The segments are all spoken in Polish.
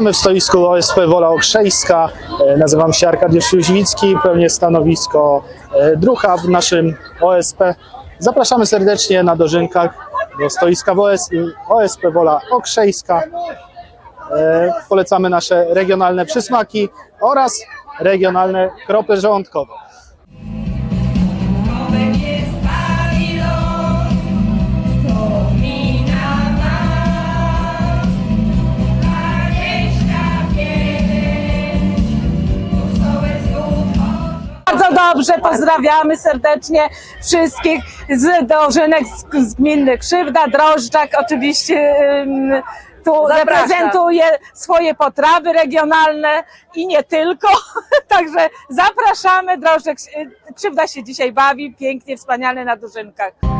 Witamy w stoisku OSP Wola Okrzejska. E, Nazywam się Arkadiusz Jóźwicki, pełnię stanowisko e, drucha w naszym OSP. Zapraszamy serdecznie na dożynkach do stoiska OS, OSP Wola Okrzejska. E, Polecamy nasze regionalne przysmaki oraz regionalne krople żołądkowe. Dobrze, pozdrawiamy serdecznie wszystkich z dożynek z, z gminy Krzywda, Drożdżak oczywiście ym, tu reprezentuje swoje potrawy regionalne i nie tylko, także zapraszamy, Drożdżek, y, Krzywda się dzisiaj bawi, pięknie, wspaniale na dożynkach.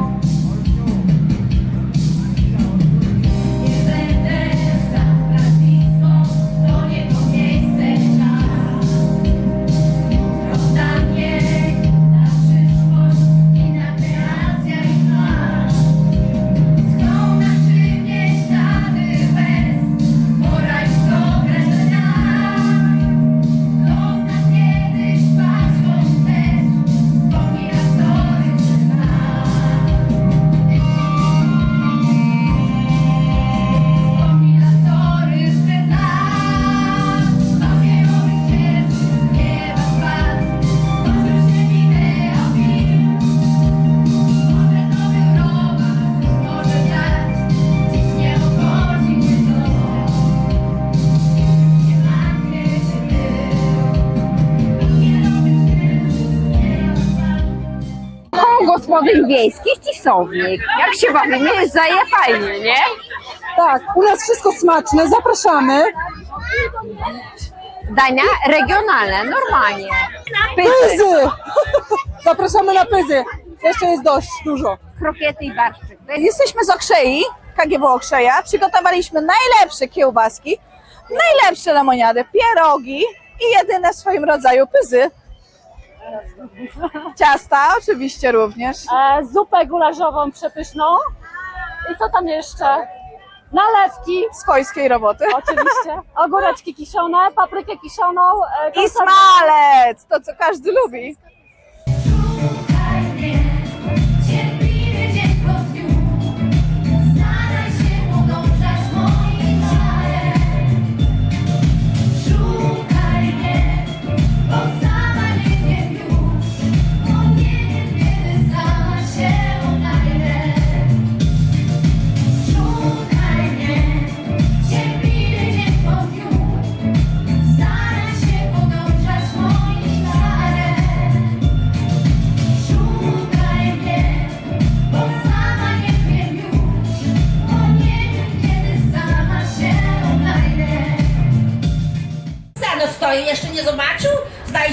Gospodyń wiejskich Cisownik. Jak się bawimy, jest zaje fajnie, nie? Tak, u nas wszystko smaczne, zapraszamy. Dania regionalne, normalnie. Pyzy! Zapraszamy na pyzy. Jeszcze jest dość dużo. krokiety i barszczyk. Jesteśmy z Okrzei, KGW Okrzeja. Przygotowaliśmy najlepsze kiełbaski, najlepsze lemoniady, pierogi i jedyne w swoim rodzaju pyzy. Ciasta oczywiście również. E, zupę gulażową przepyszną i co tam jeszcze? Nalewki, Swojskiej roboty. oczywiście, ogóreczki kiszone, paprykę kiszoną, e, I smalec, to co każdy lubi.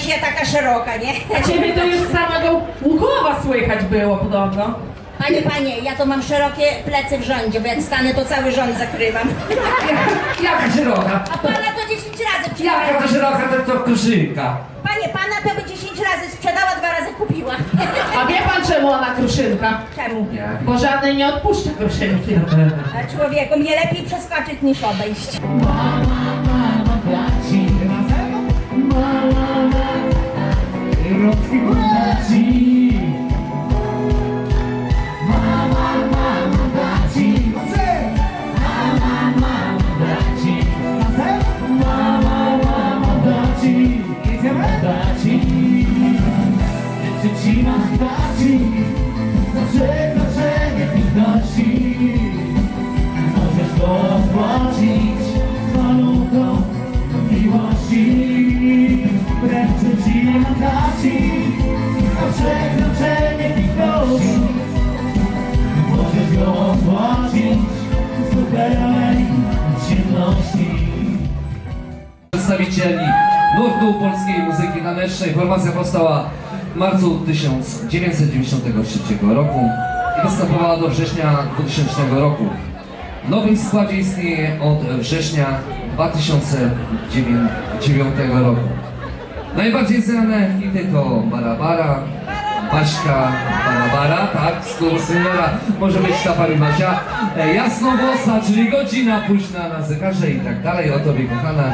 Się taka szeroka, nie? A ciebie to już z samego Łukowa słychać było podobno. Panie, panie, ja to mam szerokie plecy w rządzie, bo jak stanę, to cały rząd zakrywam. Jaka szeroka? A pana to 10 razy Jaka sprzedała. to szeroka, to, to kruszynka. Panie, pana to by 10 razy sprzedała, dwa razy kupiła. A wie pan czemu ona kruszynka? Czemu? Jak? Bo żadnej nie odpuszcza kruszynki. A człowieku, mnie lepiej przeskoczyć niż obejść. proximidade Przedstawicieli nurtu polskiej muzyki tanecznej. Formacja powstała w marcu 1993 roku i występowała do września 2000 roku. W nowym składzie istnieje od września 2009 roku. Najbardziej znane hity to Barabara, Baśka Barabara, tak, skursyniora, może być ta pani Basia, e, jasnowłosa, czyli godzina późna na zegarze i tak dalej, o tobie kochana,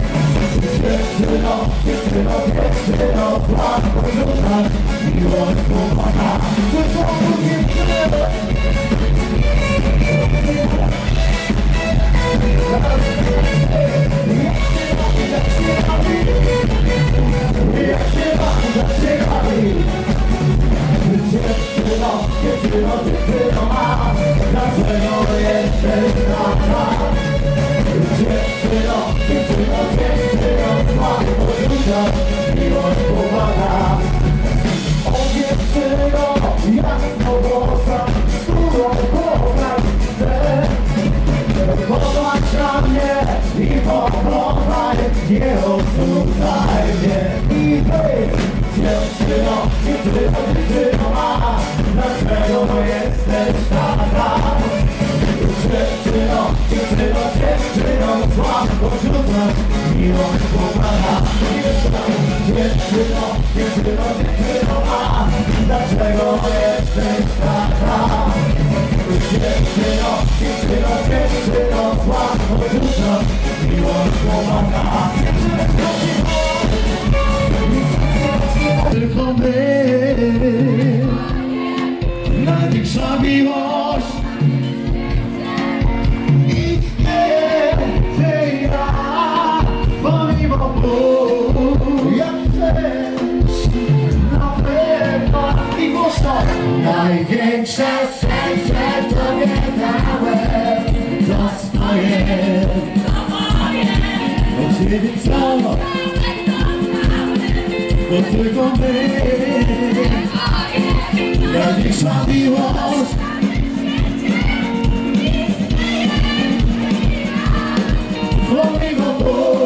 Dziewczyno, dziewczyno, dziewczyno, słabo już miłość pokocha Zresztą dziewczyno Jak się ma, jak się ma, jak Ty dziewczyno dlaczego jesteś taka? Dziewczyno, dziewczyno, dziewczyno, zła pośród nas miłość popada. Dziewczyno, dziewczyno, dziewczyno, a dlaczego jesteś taka? Dziewczyno, dziewczyno, dziewczyno, zła pośród nas miłość popada. Tylko my Największa miłość. Istnieje, Pomimo bólu. Jak chcesz Na pewno głośno. Największe serce tobie dałem Zostaje Od ciebie Potui con me La misma Dios Conmigo todo